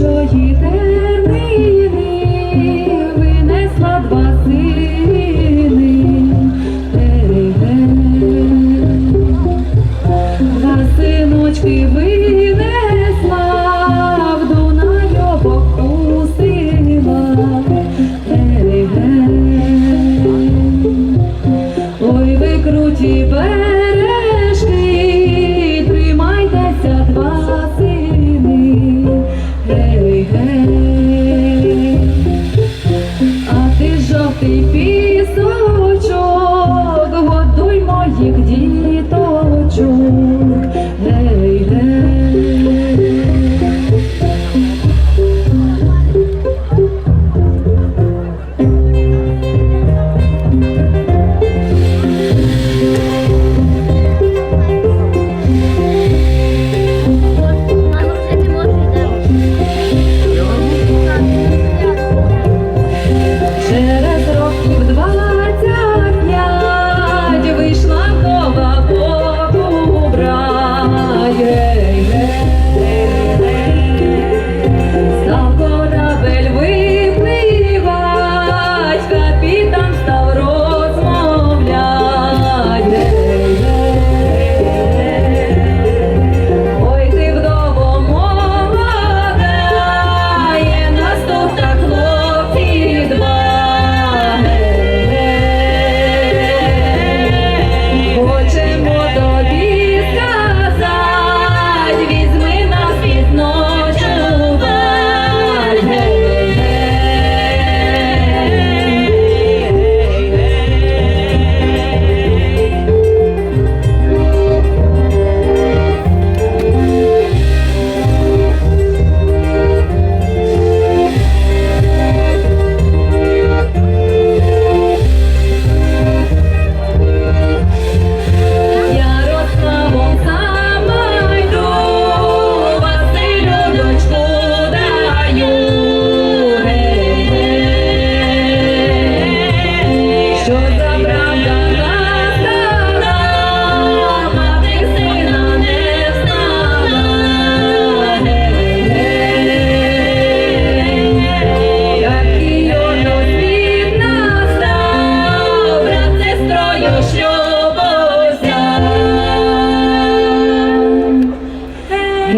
Чої темнини винесла два сини, синочки винесла. моїх діточок.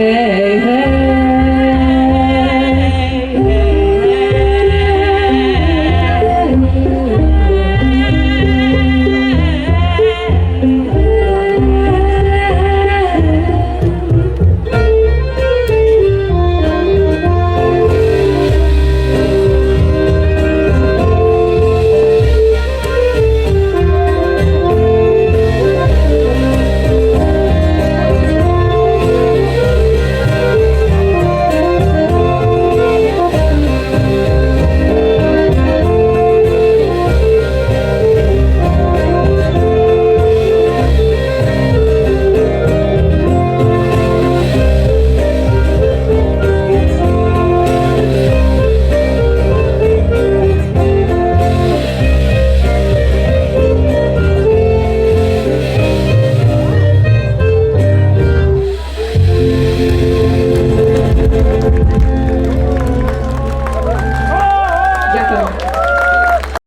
Amen.